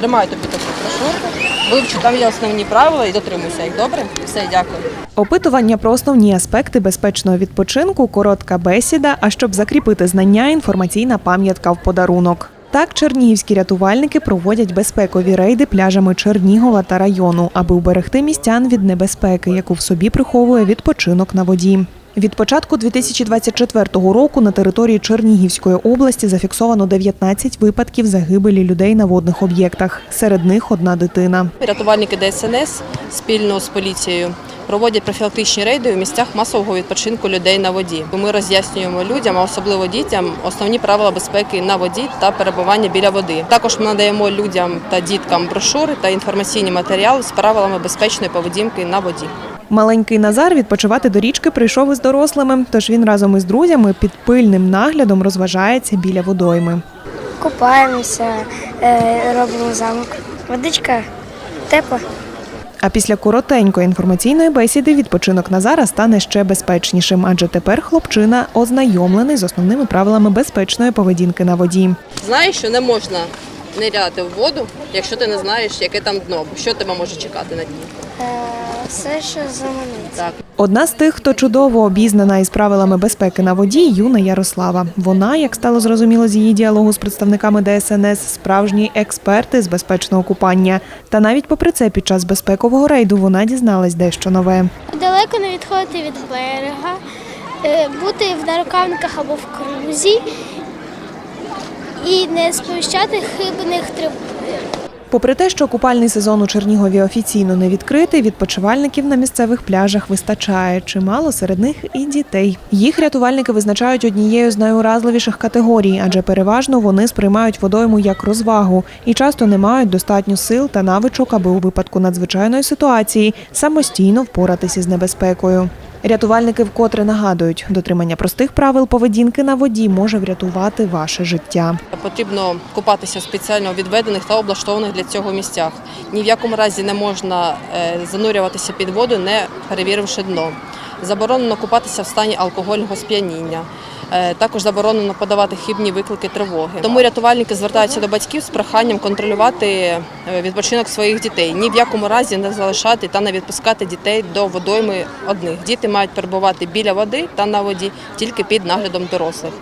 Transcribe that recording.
Тримаю тобі таку брошурку. Вивчу, там є основні правила і дотримуйся їх. Добре? Все, дякую. Опитування про основні аспекти безпечного відпочинку, коротка бесіда. А щоб закріпити знання, інформаційна пам'ятка в подарунок. Так, чернігівські рятувальники проводять безпекові рейди пляжами Чернігова та району, аби уберегти містян від небезпеки, яку в собі приховує відпочинок на воді. Від початку 2024 року на території Чернігівської області зафіксовано 19 випадків загибелі людей на водних об'єктах. Серед них одна дитина. Рятувальники ДСНС спільно з поліцією проводять профілактичні рейди у місцях масового відпочинку людей на воді. Ми роз'яснюємо людям, а особливо дітям, основні правила безпеки на воді та перебування біля води. Також ми надаємо людям та діткам брошури та інформаційні матеріали з правилами безпечної поведінки на воді. Маленький Назар відпочивати до річки прийшов із дорослими, тож він разом із друзями під пильним наглядом розважається біля водойми. Купаємося, е, робимо замок. Водичка тепла. А після коротенької інформаційної бесіди відпочинок Назара стане ще безпечнішим, адже тепер хлопчина ознайомлений з основними правилами безпечної поведінки на воді. Знаєш, що не можна ниряти в воду, якщо ти не знаєш, яке там дно, що тебе може чекати на дні. Все, що заманить. Одна з тих, хто чудово обізнана із правилами безпеки на воді, юна Ярослава. Вона, як стало зрозуміло з її діалогу з представниками ДСНС, справжні експерти з безпечного купання. Та навіть попри це, під час безпекового рейду вона дізналась дещо нове. Далеко не відходити від берега, е, бути в нарукавниках або в крузі і не сповіщати хибних тривог. Попри те, що купальний сезон у Чернігові офіційно не відкритий, відпочивальників на місцевих пляжах вистачає. Чимало серед них і дітей. Їх рятувальники визначають однією з найуразливіших категорій, адже переважно вони сприймають водойму як розвагу і часто не мають достатньо сил та навичок, аби у випадку надзвичайної ситуації самостійно впоратися з небезпекою. Рятувальники вкотре нагадують, дотримання простих правил поведінки на воді може врятувати ваше життя. Потрібно купатися в спеціально відведених та облаштованих для цього місцях. Ні в якому разі не можна е, занурюватися під воду, не перевіривши дно. Заборонено купатися в стані алкогольного сп'яніння. Е, Також заборонено подавати хибні виклики тривоги. Тому рятувальники звертаються до батьків з проханням контролювати е, відпочинок своїх дітей. Ні в якому разі не залишати та не відпускати дітей до водойми одних. Діти мають перебувати біля води та на воді тільки під наглядом дорослих.